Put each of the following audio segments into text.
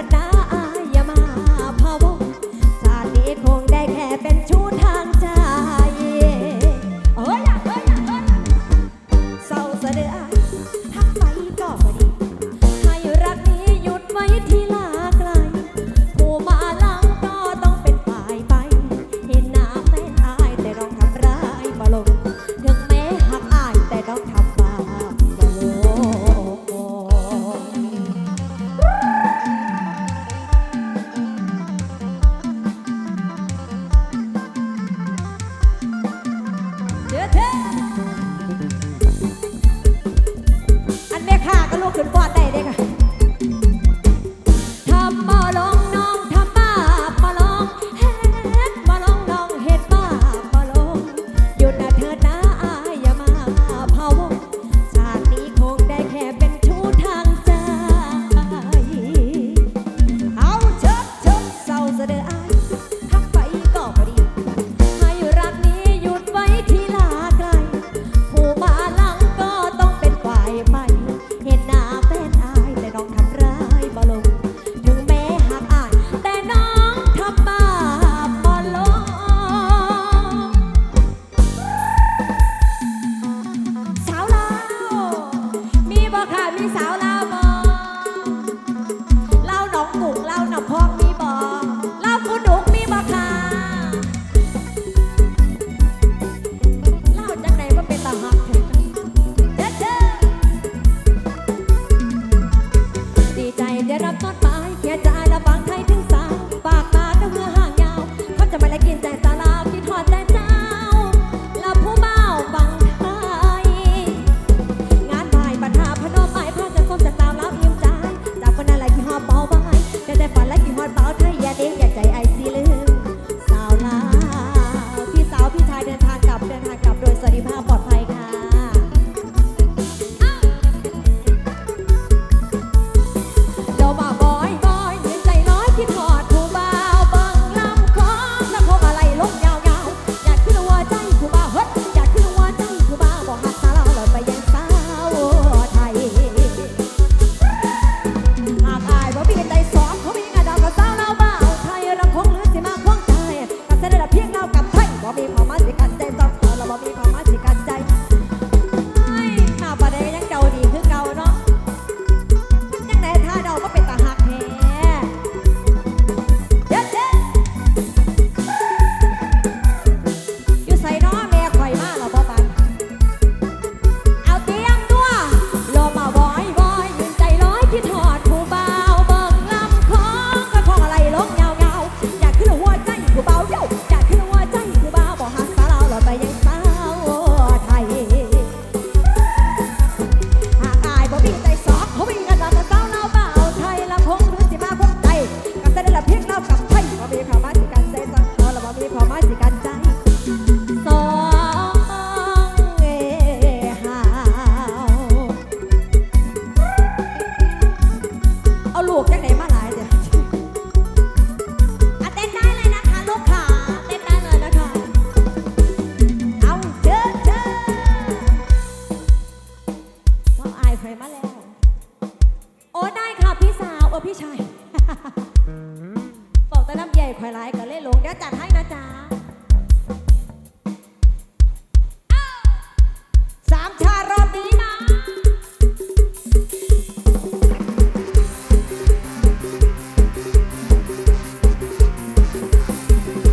I'm not. ได้รับทอดปลายแค่ใจ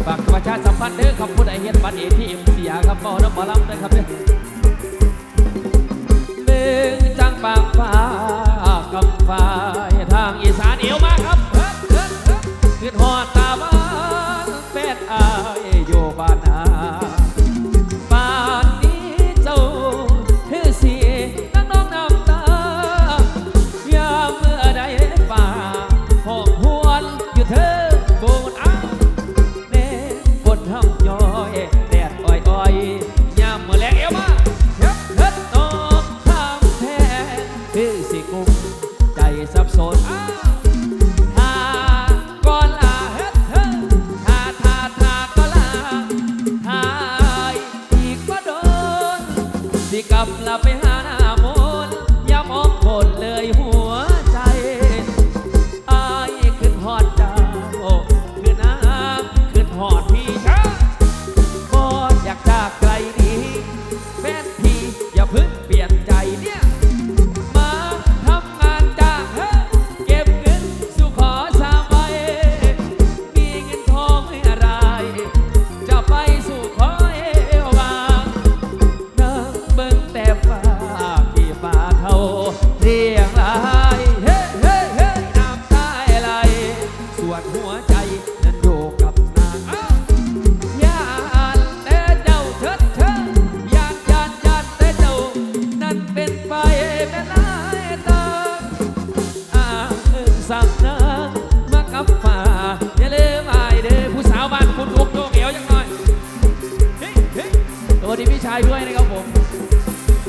ฝากประชาสัมพันธ์เด้อครับผู้ใดเห็นบัตเอทีเอ็มเสียครับบ่น้ำบ่ลำเด้ครับเนี่ยเมืองจังปากฟ้ากำฟ้า ชายด้วยนะครับผม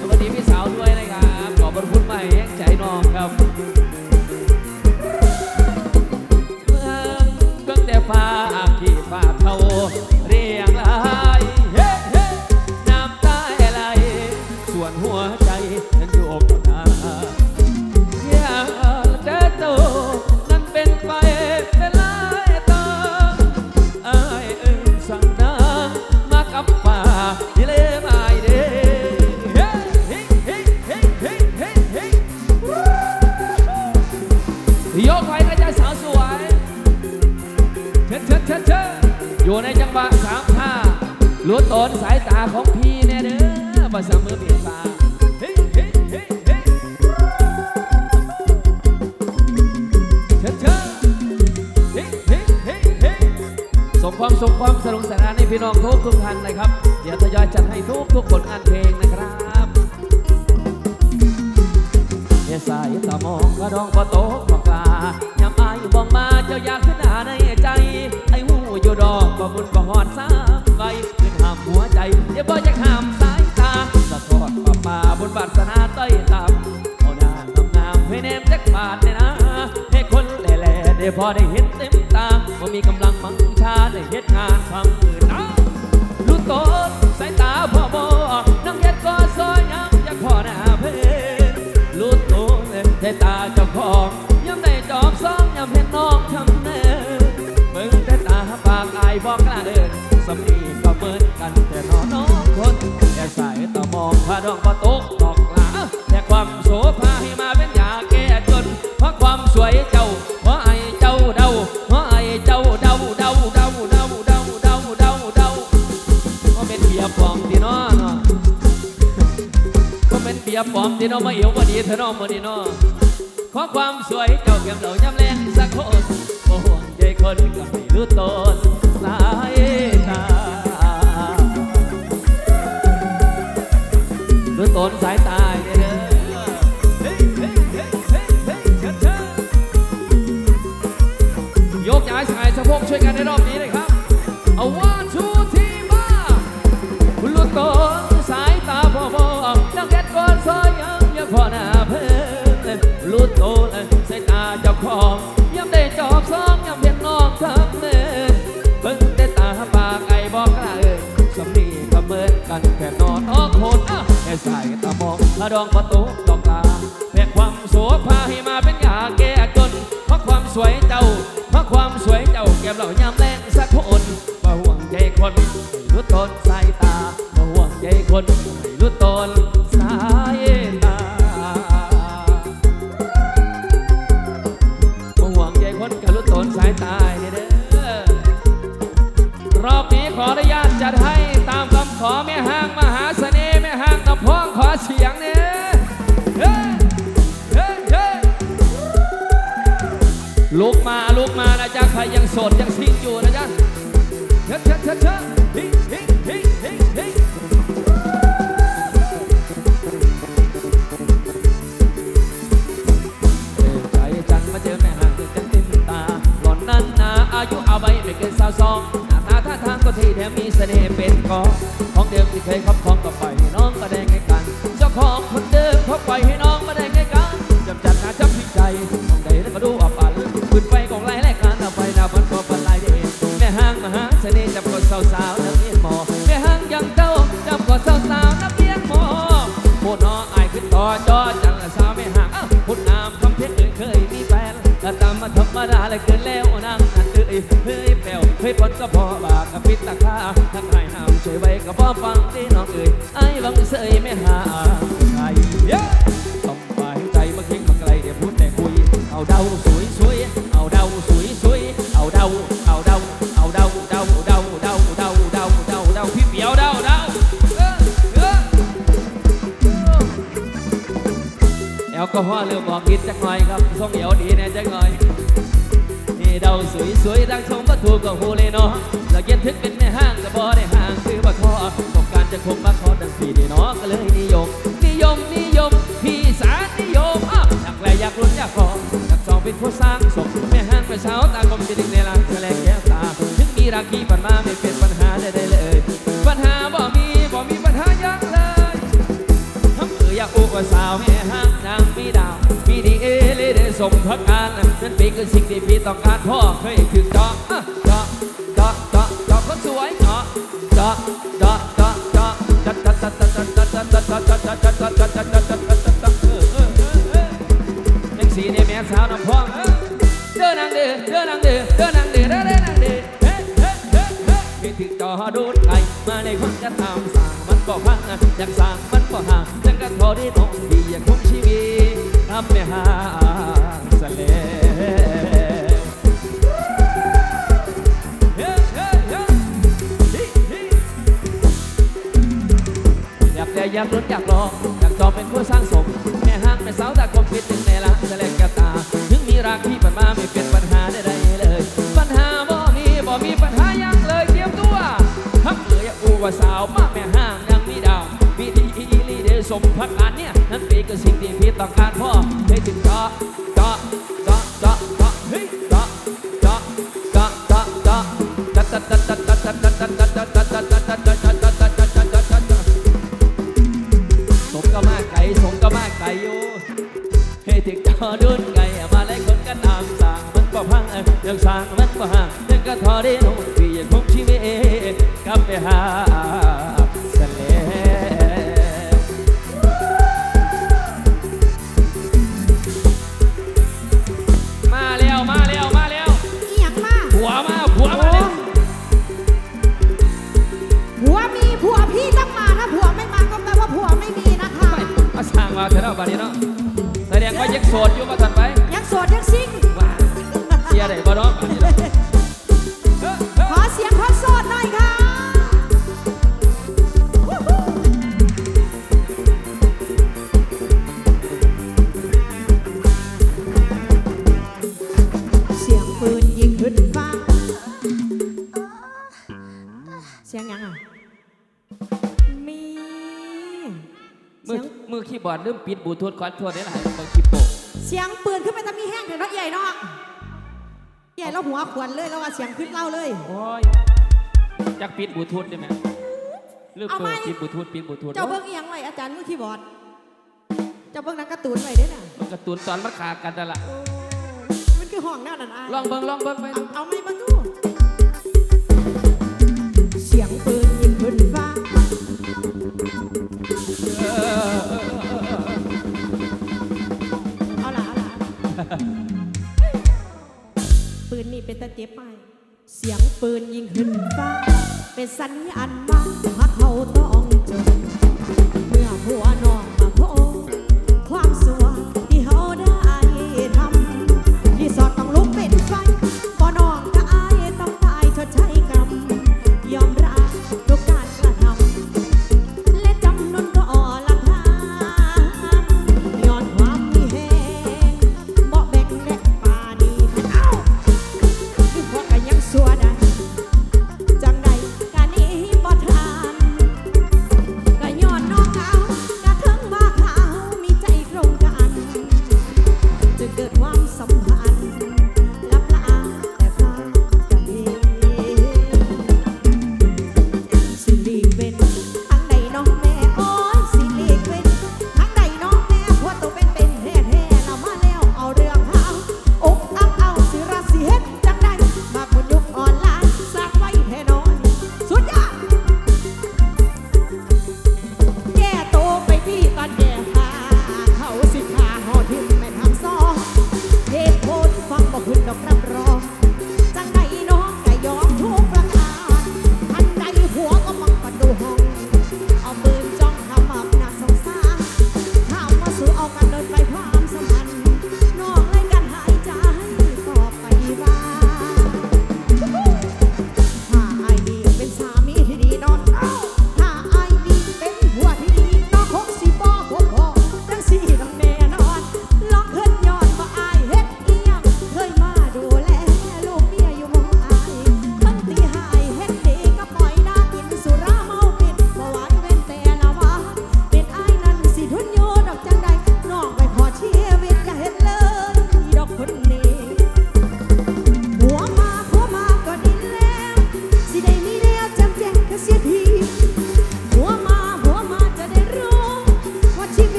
สวัสดีพี่สาวด้วยนะครับ ขอบพระคุณใหม่แห่งใจน้องครับ ตามองกระดองพอโตกบอกลายามอายมองมาเจ้าอยากขึ้นหาในใจ ไอ้หูอยู่ดอกบ่บุญบ่หอดสามใบขึ้นห้ามหัวใจเดี๋ยวบ่อยากห้ามสายตาสะทอดป่าป่าบนบาสนาต้อยตามเอาหน้างามๆให้แนมจักบาทเนี่ยนะให้คนแหล่ๆได้พอได้เห็นเต็มตาว่ามีกำลังมังชาได้เฮ็ดงานทำอื่น วมาดีเธอเนาะมาดีเนาะขอความสวยเจ้าเก็บเหล่าย้ำแรงสักคนโอ้โหใจคนก็ไม่รู้ตนสายตารู้ตนสายตาเด้อเฮ้ยเฮ้ยเฮ้ยเฮ้ยเฮ้ยเชิญเชิญยกย้ายสายสะโพกช่วยกันในรอบ ดองประตูดอกลาแพ้ความโสภาให้มาเป็นยาแก้จน เพราะความสวยเจ้า เพราะความสวยเจ้าแก้มเหล่ายามแรงสักคนบ่ห่วงใจคนไม่รู้ตนสายตาบ่ห่วงใจคนไม่รู้ตน ลุกมาลุกมานะจ๊ะใครยังโสดยังซิงอยู่นะจ๊ะเชิดเชิดเชิดเชิดฮิฮิฮิฮิฮิใจจังมาเจอแม่ห่างเกินกันเต็มตาหล่อนนั้นนาอายุเอาไว้ไม่เกินสาวสองหน้าตาท่าทางก็ที่แถมมีเสน่ห์เป็นกองของเดิมที่เคยครอบครองก็ปล่อยให้น้องก็ได้ไงกัน เจ้าของคนเดิมเขาปล่อยให้น้องมาได้ไงกันจำจัดน้าจำพิใจ สาวสาวๆนักเรียนหมอแม่ห้างยังเต้าจับคนสาวสาวๆนักเรียนหมอพูดน้ออายขึ้นต่อจอจังละสาวแม่ห้างอ้าวพูดนามคำเพียงเอ่ยเคยมีแฟนแต่ตามมาธรรมดาเลยเกินแล้วนางนั่นเอ่ยเฮ้ยแปวเฮ้ยพนก็พอบากกับปิดตาคาทั้งให้ห้ามช่วยไว้ก็บ่ฟังที่น้องเอ่ยไอ้บังเสยแม่ห้าง ลกอฮอล์เรื่มบอกกินจักหน่อยครับทรงเหยียวดีแน่จักหน่อยนี่เดาสวยๆดังทรงประตูกับฮูเลยเนาะแล้วเย็นทึกเป็นแม่ห้างก็บ่ได้ห่างคือบ่ทอต้องการจะคงมาขอดังสีดีเนาะก็เลยนิยมนิยมนิยมพี่สานิยมอ้าวอยากแลอยากลุ้นอยากขออยากจองเป็นผู้สร้างส่งแม่ห้างไปเช้าตากคมจะดึงในลังแสลงแก้วตาถึงมีราคีผ่านมาไม่เป็นปัญหาใดๆเลย ปัญหาบ่มีบ่มีปัญหายังเลยทำเอออยากอุ้มสาวแม่ พักงานนั่นเป็นคือสิ่งที่พี่ต้องการพ่อเคยถึงเจาะอะเจาะเจาะเจาะเจาะคนสวยเจาะเจาะเจาะเจาะเจาะจัดจัดจัดจัดจัดจัดจัดจัดจัดจัดจัดจัดจัดจัดจัดจัดจัดจัดเออเออเออเออยังสีเนี่ยแม่สาวน้ำพองเออเดินนางเดือเดินนางเดือเดินนางเดือเดินเดินนางเดือเฮ้เฮ้เฮ้เฮ้พี่ถึงจอดูดไอมาในความจะทำสั่งมันก็พังอยากสั่งมันก็ห่างจังกันพอได้ทองดีอยากคงชีวิตทำไม่หา อยากลุ้นอยากลองอยากจองเป็นผู้สร้างสมแม่ห้างแม่สาวตาคมคิดถึงในละแสลงกระตา ถึงมีรักที่ผ่านมาไม่เป็นปัญหาใดๆเลย ปัญหาบ่มีบ่มีปัญหายังเลยเตรียมตัวทักเอ๋ยอูว่าสาวมากแม่ห้างยังมีดาวมีดีอีลีเดสมพักกานเนี่ยนั้นเป็นก็สิ่งที่พี่ต้องการพ่อให้ถึงเจ ไก่อยู่ให้ถึงจอดุนไก่มาไล่คนกันตามสางมันก็พังยังสางมันก็ห่างยังก็ทอได้นุ่งพี่ยังคงชีวิตกลับไปหา ยังโสดอยู่มาทันไปยังโสดยังซิงว่าเสียได้บ่เนาะ อคีย์บอร์ดลืมปิดบลูทูธคอนโทรลได้หลายบางคลิปโปะเสียงปืนขึ้นไปทำมีแห้งถึงรถใหญ่เนาะใหญ่เราหัวขวนเลยแล้วว่าเสียงขึ้นเล่าเลยโอ้ยจักปิดบลูทูธได้ไหมลืมเอาเปิไหมดปิดบลูทูธปิดบลูทูธเจ้าเบิ้งเอียงไว้อาจารย์มือคีย์บอร์ดเจ้าเบิ้งหนังการ์ตูนไว้เด้อน่ะมันกระตุนตอนมันขาดกันนั่นล่ะโอ้มันคือห้องแนวนั้นอะลองเบิ่งลองเบิ่งไปเอาเอาไม่เบิ้งดูเสียงปืนยิงขึ้นฟ้าเออเออเออเออเอา แต่เจ็บไป เสียงปืนยิงขึ้นฟ้า เป็นสัญญาณว่าพักเขาต่อ